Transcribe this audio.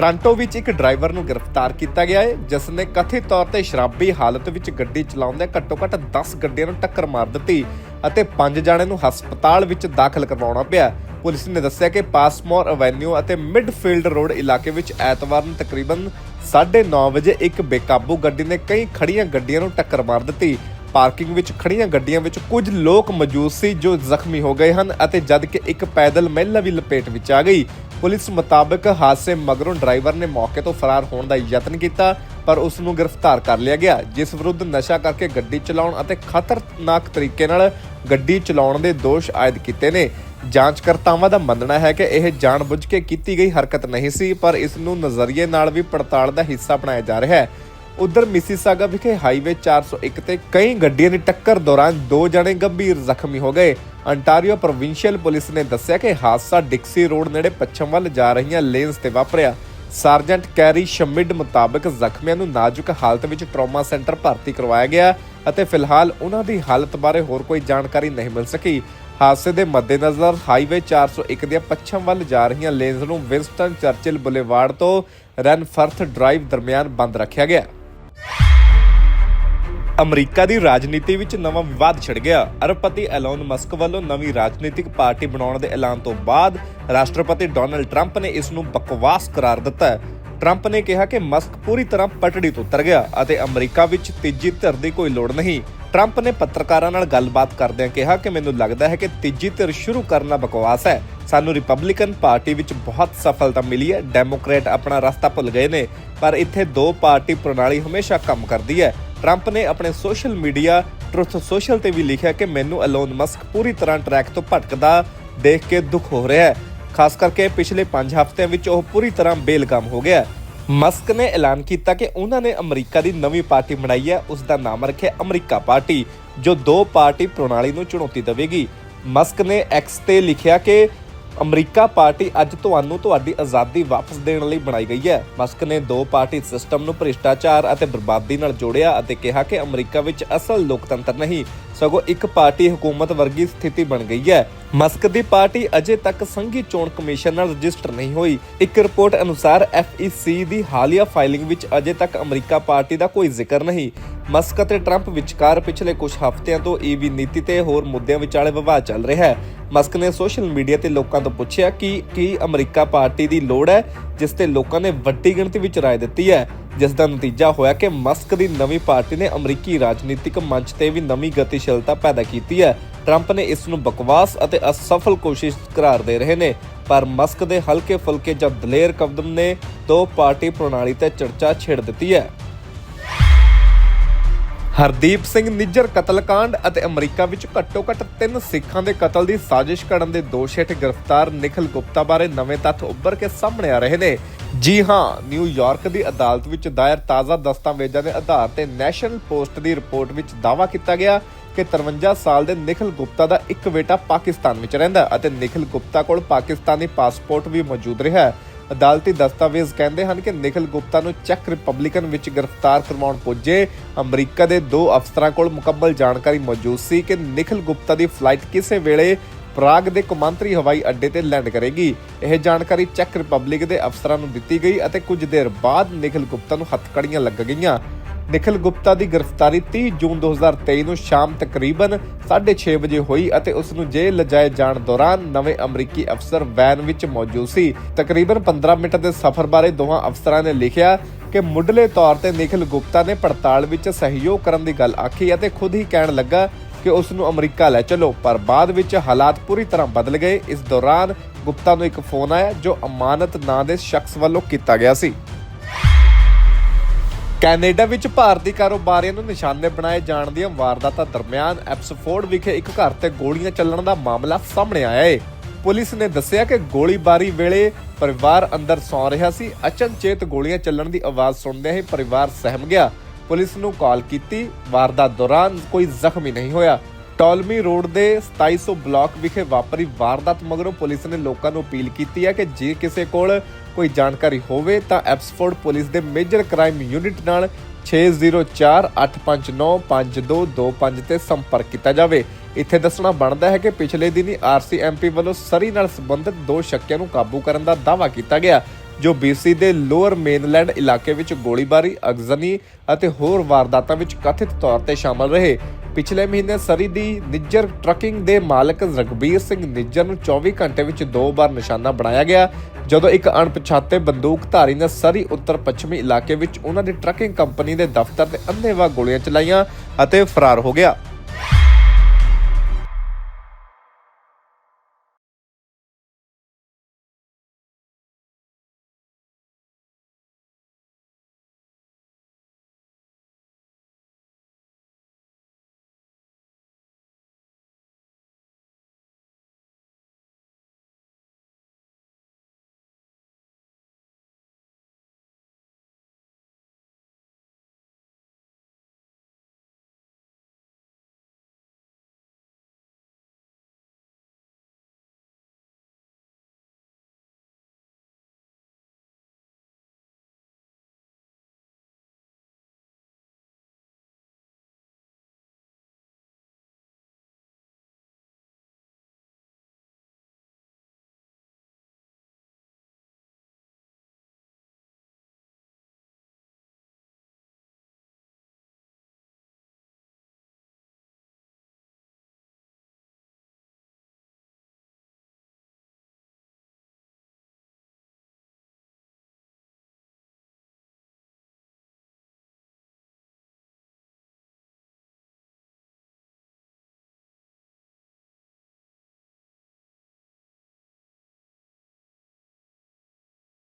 Toronto ਵਿੱਚ ਇੱਕ driver ਨੂੰ ਗ੍ਰਿਫਤਾਰ ਕੀਤਾ ਗਿਆ ਹੈ, ਜਿਸ ਨੇ ਕਥਿਤ ਤੌਰ ਤੇ ਸ਼ਰਾਬੀ ਹਾਲਤ ਵਿੱਚ ਗੱਡੀ ਚਲਾਉਂਦੇ ਘੱਟੋ-ਘੱਟ 10 ਗੱਡੀਆਂ ਨੂੰ ਟੱਕਰ ਮਾਰ ਦਿੱਤੀ ਅਤੇ 5 ਜਣਿਆਂ ਨੂੰ ਹਸਪਤਾਲ ਵਿੱਚ ਦਾਖਲ ਕਰਵਾਉਣਾ ਪਿਆ। ਪੁਲਿਸ ਨੇ ਦੱਸਿਆ ਕਿ ਪਾਸਮੋਰ ਐਵੇਨਿਊ ਅਤੇ ਮਿਡਫੀਲਡ ਰੋਡ ਇਲਾਕੇ ਵਿੱਚ ਐਤਵਾਰ ਨੂੰ ਤਕਰੀਬਨ 9:30 ਵਜੇ ਇੱਕ ਬੇਕਾਬੂ ਗੱਡੀ ਨੇ ਕਈ ਖੜੀਆਂ ਗੱਡੀਆਂ ਨੂੰ ਟੱਕਰ ਮਾਰ ਦਿੱਤੀ। ਪਾਰਕਿੰਗ ਵਿੱਚ ਖੜੀਆਂ ਗੱਡੀਆਂ ਵਿੱਚ ਕੁਝ ਲੋਕ ਮੌਜੂਦ ਸੀ ਜੋ ਜ਼ਖਮੀ ਹੋ ਗਏ ਹਨ ਅਤੇ ਜਦ ਕਿ ਇੱਕ ਪੈਦਲ ਮਹਿਲਾ ਵੀ ਲਪੇਟ ਵਿੱਚ ਆ ਗਈ। ਪੁਲਿਸ ਮੁਤਾਬਕ ਹਾਦਸੇ ਮਗਰੋਂ ਡਰਾਈਵਰ ਨੇ ਮੌਕੇ ਤੋਂ ਫਰਾਰ ਹੋਣ ਦਾ ਯਤਨ ਕੀਤਾ, ਪਰ ਉਸ ਨੂੰ ਗ੍ਰਿਫਤਾਰ ਕਰ ਲਿਆ ਗਿਆ, ਜਿਸ ਵਿਰੁੱਧ ਨਸ਼ਾ ਕਰਕੇ ਗੱਡੀ ਚਲਾਉਣ ਅਤੇ ਖਤਰਨਾਕ ਤਰੀਕੇ ਨਾਲ ਗੱਡੀ ਚਲਾਉਣ ਦੇ ਦੋਸ਼ ਆਇਦ ਕੀਤੇ ਨੇ। ਜਾਂਚਕਰਤਾਵਾਂ ਦਾ ਮੰਨਣਾ ਹੈ ਕਿ ਇਹ ਜਾਣਬੁੱਝ ਕੇ ਕੀਤੀ ਗਈ ਹਰਕਤ ਨਹੀਂ ਸੀ, ਪਰ ਇਸ ਨੂੰ ਨਜ਼ਰੀਏ ਨਾਲ ਵੀ ਪੜਤਾਲ ਦਾ ਹਿੱਸਾ ਬਣਾਇਆ ਜਾ ਰਿਹਾ ਹੈ। ਉਧਰ ਮਿਸੀਸਾਗਾ ਵਿਖੇ ਹਾਈਵੇ 401 ਤੇ ਕਈ ਗੱਡੀਆਂ ਦੀ ਟੱਕਰ ਦੌਰਾਨ ਦੋ ਜਣੇ ਗੰਭੀਰ ਜ਼ਖਮੀ ਹੋ ਗਏ। ਅੰਟਾਰੀਓ ਪ੍ਰੋਵਿੰਸ਼ੀਅਲ ਪੁਲਿਸ ਨੇ ਦੱਸਿਆ ਕਿ ਹਾਦਸਾ ਡਿਕਸੀ ਰੋਡ ਨੇੜੇ ਪੱਛਮ ਵੱਲ ਜਾ ਰਹੀਆਂ ਲੇਨਸ ਤੇ ਵਾਪਰਿਆ। ਸਾਰਜੈਂਟ ਕੈਰੀ ਸ਼ਮਿਡ ਮੁਤਾਬਕ ਜ਼ਖਮੀਆਂ ਨੂੰ ਨਾਜ਼ੁਕ ਹਾਲਤ ਵਿੱਚ ਟਰਾਮਾ ਸੈਂਟਰ ਭਰਤੀ ਕਰਵਾਇਆ ਗਿਆ ਅਤੇ ਫਿਲਹਾਲ ਉਹਨਾਂ ਦੀ ਹਾਲਤ ਬਾਰੇ ਹੋਰ ਕੋਈ ਜਾਣਕਾਰੀ ਨਹੀਂ ਮਿਲ ਸਕੀ। ਹਾਦਸੇ ਦੇ ਮੱਦੇਨਜ਼ਰ ਹਾਈਵੇ 401 ਦੀਆਂ ਪੱਛਮ ਵੱਲ ਜਾ ਰਹੀਆਂ ਲੇਨਸ ਨੂੰ ਵਿੰਸਟਨ ਚਰਚਿਲ ਬੁਲੇਵਾਰਡ ਤੋਂ ਰੈਨਫਰਥ ਡਰਾਈਵ ਦਰਮਿਆਨ ਬੰਦ ਰੱਖਿਆ ਗਿਆ। ਅਮਰੀਕਾ ਦੀ ਰਾਜਨੀਤੀ ਵਿੱਚ ਨਵਾਂ ਵਿਵਾਦ ਛਿੜ ਗਿਆ। ਅਰਬਪਤੀ ਐਲਨ ਮਸਕ ਵੱਲੋਂ ਨਵੀਂ ਰਾਜਨੀਤਿਕ ਪਾਰਟੀ ਬਣਾਉਣ ਦੇ ਐਲਾਨ ਤੋਂ ਬਾਅਦ ਰਾਸ਼ਟਰਪਤੀ ਡੋਨਲਡ ਟਰੰਪ ਨੇ ਇਸ ਨੂੰ ਬਕਵਾਸ ਕਰਾਰ ਦਿੱਤਾ ਟਰੰਪ ਨੇ ਕਿਹਾ ਕਿ ਮਸਕ ਪੂਰੀ ਤਰ੍ਹਾਂ ਪਟੜੀ ਤੋਂ ਉਤਰ ਗਿਆ ਅਤੇ ਅਮਰੀਕਾ ਵਿੱਚ ਤੀਜੀ ਧਿਰ ਦੀ ਕੋਈ ਲੋੜ ਨਹੀਂ। ਟਰੰਪ ਨੇ ਪੱਤਰਕਾਰਾਂ ਨਾਲ ਗੱਲਬਾਤ ਕਰਦਿਆਂ ਕਿਹਾ ਕਿ ਮੈਨੂੰ ਲੱਗਦਾ ਹੈ ਕਿ ਤੀਜੀ ਧਿਰ ਸ਼ੁਰੂ ਕਰਨਾ ਬਕਵਾਸ ਹੈ। ਸਾਨੂੰ ਰਿਪਬਲਿਕਨ ਪਾਰਟੀ ਵਿੱਚ ਬਹੁਤ ਸਫਲਤਾ ਮਿਲੀ ਹੈ। ਡੈਮੋਕ੍ਰੇਟ ਆਪਣਾ ਰਸਤਾ ਭੁੱਲ ਗਏ ਨੇ, ਪਰ ਇੱਥੇ ਦੋ ਪਾਰਟੀ ਪ੍ਰਣਾਲੀ ਹਮੇਸ਼ਾ ਕੰਮ ਕਰਦੀ ਹੈ। ਟਰੰਪ ਨੇ ਆਪਣੇ ਸੋਸ਼ਲ ਮੀਡੀਆ ਟਰੁਥ ਸੋਸ਼ਲ ਤੇ ਵੀ ਲਿਖਿਆ ਕਿ ਮੈਨੂੰ ਅਲੋਨ ਮਸਕ ਪੂਰੀ ਤਰ੍ਹਾਂ ਟਰੈਕ ਤੋਂ ਭਟਕਦਾ ਦੇਖ ਕੇ ਦੁੱਖ ਹੋ ਰਿਹਾ ਹੈ। ਖਾਸ ਕਰਕੇ ਪਿਛਲੇ 5 ਹਫ਼ਤਿਆਂ ਵਿੱਚ ਉਹ ਪੂਰੀ ਤਰ੍ਹਾਂ ਬੇਲਗਾਮ ਹੋ ਗਿਆ ਮਸਕ ਨੇ ਐਲਾਨ ਕੀਤਾ ਕਿ ਉਹਨਾਂ ਨੇ ਅਮਰੀਕਾ ਦੀ ਨਵੀਂ ਪਾਰਟੀ ਬਣਾਈ ਹੈ। ਉਸ ਦਾ ਨਾਮ ਰੱਖਿਆ ਅਮਰੀਕਾ ਪਾਰਟੀ, ਜੋ ਦੋ ਪਾਰਟੀ ਪ੍ਰਣਾਲੀ ਨੂੰ ਚੁਣੌਤੀ ਦੇਵੇਗੀ। ਮਸਕ ਨੇ ਐਕਸ ਤੇ ਲਿਖਿਆ ਕਿ ਅਮਰੀਕਾ ਪਾਰਟੀ ਅੱਜ ਤੁਹਾਨੂੰ ਤੁਹਾਡੀ ਆਜ਼ਾਦੀ ਵਾਪਸ ਦੇਣ ਲਈ ਬਣਾਈ ਗਈ ਹੈ। ਮਸਕ ਨੇ ਦੋ ਪਾਰਟੀ ਸਿਸਟਮ ਨੂੰ ਭ੍ਰਿਸ਼ਟਾਚਾਰ ਅਤੇ ਬਰਬਾਦੀ ਨਾਲ ਜੋੜਿਆ ਅਤੇ ਕਿਹਾ ਕਿ ਅਮਰੀਕਾ ਵਿੱਚ ਅਸਲ ਲੋਕਤੰਤਰ ਨਹੀਂ, ਸਗੋਂ ਇੱਕ ਪਾਰਟੀ ਹਕੂਮਤ ਵਰਗੀ ਸਥਿਤੀ ਬਣ ਗਈ ਹੈ। ਮਸਕ ਦੀ ਪਾਰਟੀ ਅਜੇ ਤੱਕ ਸੰਘੀ ਚੋਣ ਕਮਿਸ਼ਨ ਨਾਲ ਰਜਿਸਟਰ ਨਹੀਂ ਹੋਈ। ਇੱਕ ਰਿਪੋਰਟ ਅਨੁਸਾਰ FEC ਦੀ ਹਾਲੀਆ ਫਾਈਲਿੰਗ ਵਿੱਚ ਅਜੇ ਤੱਕ ਅਮਰੀਕਾ ਪਾਰਟੀ ਦਾ ਕੋਈ ਜ਼ਿਕਰ ਨਹੀਂ। ਮਸਕ ਅਤੇ ਟਰੰਪ ਵਿਚਕਾਰ ਪਿਛਲੇ ਕੁਝ ਹਫ਼ਤਿਆਂ ਤੋਂ ਈਵੀ ਨੀਤੀ ਤੇ ਹੋਰ ਮੁੱਦਿਆਂ ਵਿਚਾਲੇ ਵਿਵਾਦ ਚੱਲ ਰਿਹਾ ਹੈ। ਮਸਕ ਨੇ ਸੋਸ਼ਲ ਮੀਡੀਆ ਤੇ ਲੋਕਾਂ ਤੋਂ ਪੁੱਛਿਆ ਕਿ ਕੀ ਅਮਰੀਕਾ ਪਾਰਟੀ ਦੀ ਲੋੜ ਹੈ, ਜਿਸ ਤੇ ਲੋਕਾਂ ਨੇ ਵੱਡੀ ਗਿਣਤੀ ਵਿੱਚ ਰਾਏ ਦਿੱਤੀ ਹੈ। ਜਿਸ ਦਾ ਨਤੀਜਾ ਹੋਇਆ ਕਿ ਮਸਕ ਦੀ ਨਵੀਂ ਪਾਰਟੀ ਨੇ ਅਮਰੀਕੀ ਰਾਜਨੀਤਿਕ ਮੰਚ ਤੇ ਵੀ ਨਵੀਂ ਗਤੀਸ਼ੀਲਤਾ ਪੈਦਾ ਕੀਤੀ ਹੈ। ਟਰੰਪ ਨੇ ਇਸ ਨੂੰ ਬਕਵਾਸ ਅਤੇ ਅਸਫਲ ਕੋਸ਼ਿਸ਼ ਕਰਾਰ ਦੇ ਰਹੇ ਨੇ, ਪਰ ਮਸਕ ਦੇ ਹਲਕੇ ਫੁਲਕੇ ਜਾਂ ਦਲੇਰ ਕਦਮ ਨੇ ਦੋ ਪਾਰਟੀ ਪ੍ਰਣਾਲੀ ਤੇ ਚਰਚਾ ਛੇੜ ਦਿੱਤੀ ਹੈ। ਹਰਦੀਪ ਸਿੰਘ ਨਿੱਜਰ ਕਤਲकांड ਅਤੇ ਅਮਰੀਕਾ ਵਿੱਚ ਘੱਟੋ-ਘੱਟ ਤਿੰਨ ਸਿੱਖਾਂ ਦੇ ਕਤਲ ਦੀ ਸਾਜ਼ਿਸ਼ ਕਰਨ ਦੇ ਦੋਸ਼ ਹੇਠ ਗ੍ਰਿਫਤਾਰ ਨਿਖਲ ਗੁਪਤਾ ਬਾਰੇ ਨਵੇਂ ਤੱਥ ਉੱਭਰ ਕੇ ਸਾਹਮਣੇ ਆ ਰਹੇ ਨੇ। ਜੀ ਹਾਂ ਨਿਊਯਾਰਕ ਦੀ ਅਦਾਲਤ ਵਿੱਚ ਦਾਇਰ ਤਾਜ਼ਾ ਦਸਤਾਵੇਜ਼ਾਂ ਦੇ ਆਧਾਰ ਤੇ ਨੈਸ਼ਨਲ ਪੋਸਟ ਦੀ ਰਿਪੋਰਟ ਵਿੱਚ ਦਾਅਵਾ ਕੀਤਾ ਗਿਆ ਕਿ 53 ਸਾਲ ਦੇ ਨਿਖਲ ਗੁਪਤਾ ਦਾ ਇੱਕ ਬੇਟਾ ਪਾਕਿਸਤਾਨ ਵਿੱਚ ਰਹਿੰਦਾ ਅਤੇ ਨਿਖਲ ਗੁਪਤਾ ਕੋਲ ਪਾਕਿਸਤਾਨੀ ਪਾਸਪੋਰਟ ਵੀ ਮੌਜੂਦ ਰਿਹਾ ਹੈ। ਅਦਾਲਤੀ ਦਸਤਾਵੇਜ਼ ਕਹਿੰਦੇ ਹਨ ਕਿ ਨਿਖਲ ਗੁਪਤਾ ਨੂੰ ਚੈੱਕ ਰਿਪਬਲਿਕਨ ਵਿੱਚ ਗ੍ਰਿਫਤਾਰ ਕਰਵਾਉਣ ਪੁੱਜੇ। ਅਮਰੀਕਾ ਦੇ ਦੋ ਅਫਸਰਾਂ ਕੋਲ ਮੁਕੰਮਲ ਜਾਣਕਾਰੀ ਮੌਜੂਦ ਸੀ ਕਿ ਨਿਖਲ ਗੁਪਤਾ ਦੀ ਫਲਾਈਟ ਕਿਸੇ ਵੇਲੇ ਪ੍ਰਾਗ ਦੇ ਕੌਮਾਂਤਰੀ ਹਵਾਈ ਅੱਡੇ ਤੇ ਲੈਂਡ ਕਰੇਗੀ। ਇਹ ਜਾਣਕਾਰੀ ਚੈੱਕ ਰਿਪਬਲਿਕ ਦੇ ਅਫਸਰਾਂ ਨੂੰ ਦਿੱਤੀ ਗਈ ਅਤੇ ਕੁਝ ਦੇਰ ਬਾਅਦ ਨਿਖਲ ਗੁਪਤਾ ਨੂੰ ਹੱਥਕੜੀਆਂ ਲੱਗ ਗਈਆਂ। ਨਿਖਲ ਗੁਪਤਾ ਦੀ ਗ੍ਰਿਫਤਾਰੀ 30 ਜੂਨ 2023 ਨੂੰ ਸ਼ਾਮ ਤਕਰੀਬਨ 6:30 ਵਜੇ ਹੋਈ ਅਤੇ ਉਸ ਨੂੰ ਜੇਲ੍ਹ ਲਿਜਾਏ ਜਾਣ ਦੌਰਾਨ ਨਵੇਂ ਅਮਰੀਕੀ ਅਫਸਰ ਵੈਨ ਵਿੱਚ ਮੌਜੂਦ ਸੀ। ਤਕਰੀਬਨ 15 ਮਿੰਟ ਦੇ ਸਫ਼ਰ ਬਾਰੇ ਦੋਹਾਂ ਅਫਸਰਾਂ ਨੇ ਲਿਖਿਆ ਕਿ ਮੁੱਢਲੇ ਤੌਰ ਤੇ ਨਿਖਲ ਗੁਪਤਾ ਨੇ ਪੜਤਾਲ ਵਿੱਚ ਸਹਿਯੋਗ ਕਰਨ ਦੀ ਗੱਲ ਆਖੀ ਅਤੇ ਖੁਦ ਹੀ ਕਹਿਣ ਲੱਗਾ ਕਿ ਉਸ ਨੂੰ ਅਮਰੀਕਾ ਲੈ ਚਲੋ, ਪਰ ਬਾਅਦ ਵਿੱਚ ਹਾਲਾਤ ਪੂਰੀ ਤਰ੍ਹਾਂ ਬਦਲ ਗਏ। ਇਸ ਦੌਰਾਨ ਗੁਪਤਾ ਨੂੰ ਇੱਕ ਫੋਨ ਆਇਆ ਜੋ ਅਮਾਨਤ ਨਾਂ ਦੇ ਸ਼ਖਸ ਵੱਲੋਂ ਕੀਤਾ ਗਿਆ ਸੀ। ਕੈਨੇਡਾ ਵਿੱਚ ਭਾਰਤੀ ਕਾਰੋਬਾਰੀਆਂ ਨੂੰ ਨਿਸ਼ਾਨੇ ਬਣਾਏ ਜਾਣ ਦੀਆਂ ਵਾਰਦਾਤਾਂ ਦਰਮਿਆਨ ਐਪਸਫੋਰਡ ਵਿਖੇ ਇੱਕ ਘਰ ਤੇ ਗੋਲੀਆਂ ਚੱਲਣ ਦਾ ਮਾਮਲਾ ਸਾਹਮਣੇ ਆਇਆ ਹੈ ਪੁਲਿਸ ਨੇ ਦੱਸਿਆ ਕਿ ਗੋਲੀਬਾਰੀ ਵੇਲੇ ਪਰਿਵਾਰ ਅੰਦਰ ਸੌਂ ਰਿਹਾ ਸੀ। ਅਚਨਚੇਤ ਗੋਲੀਆਂ ਚੱਲਣ ਦੀ ਆਵਾਜ਼ ਸੁਣਦਿਆਂ ਹੀ ਪਰਿਵਾਰ ਸਹਿਮ ਗਿਆ। ਪੁਲਿਸ ਨੂੰ ਕਾਲ ਕੀਤੀ। ਵਾਰਦਾਤ ਦੌਰਾਨ ਕੋਈ ਜ਼ਖਮੀ ਨਹੀਂ ਹੋਇਆ। ਟੋਲਮੀ ਰੋਡ ਦੇ 2700 ਬਲਾਕ ਵਿਖੇ ਵਾਪਰੀ ਵਾਰਦਾਤ ਮਗਰੋਂ ਪੁਲਿਸ ਨੇ ਲੋਕਾਂ ਨੂੰ ਅਪੀਲ ਕੀਤੀ ਹੈ ਕਿ ਜੇ ਕਿਸੇ ਕੋਲ ਕੋਈ ਜਾਣਕਾਰੀ ਹੋਵੇ ਤਾਂ ਐਪਸਫੋਰਡ ਪੁਲਿਸ ਦੇ ਮੇਜਰ ਕ੍ਰਾਈਮ ਯੂਨਿਟ ਨਾਲ 6048595225 ਤੇ ਸੰਪਰਕ ਕੀਤਾ ਜਾਵੇ ਇੱਥੇ ਦੱਸਣਾ ਬਣਦਾ ਹੈ ਕਿ ਪਿਛਲੇ ਦਿਨੀ ਆਰਸੀਐਮਪੀ ਵੱਲੋਂ ਸਰੀ ਨਾਲ ਸੰਬੰਧਿਤ ਦੋ ਸ਼ੱਕੀਆਂ ਨੂੰ ਕਾਬੂ ਕਰਨ ਦਾ ਦਾਅਵਾ ਕੀਤਾ ਗਿਆ ਜੋ BC ਦੇ ਲੋਅਰ ਮੇਨਲੈਂਡ ਇਲਾਕੇ ਵਿੱਚ ਗੋਲੀਬਾਰੀ, ਅਗਜ਼ਨੀ ਅਤੇ ਹੋਰ ਵਾਰਦਾਤਾਂ ਵਿੱਚ ਕਥਿਤ ਤੌਰ ਤੇ ਸ਼ਾਮਲ ਰਹੇ। ਪਿਛਲੇ ਮਹੀਨੇ ਸਰੀ ਦੀ ਨਿੱਜਰ ਟਰੱਕਿੰਗ ਦੇ ਮਾਲਕ ਰਗਬੀਰ ਸਿੰਘ ਨਿੱਜਰ ਨੂੰ 24 ਘੰਟੇ ਵਿੱਚ ਦੋ ਵਾਰ ਨਿਸ਼ਾਨਾ ਬਣਾਇਆ ਗਿਆ, ਜਦੋਂ ਇੱਕ ਅਣਪਛਾਤੇ ਬੰਦੂਕਧਾਰੀ ਨੇ ਸਰੀ ਉੱਤਰ ਪੱਛਮੀ ਇਲਾਕੇ ਵਿੱਚ ਉਹਨਾਂ ਦੀ ਟਰੱਕਿੰਗ ਕੰਪਨੀ ਦੇ ਦਫ਼ਤਰ ਤੇ ਅੰਨ੍ਹੇਵਾਹ ਗੋਲੀਆਂ ਚਲਾਈਆਂ ਅਤੇ ਫਰਾਰ ਹੋ ਗਿਆ।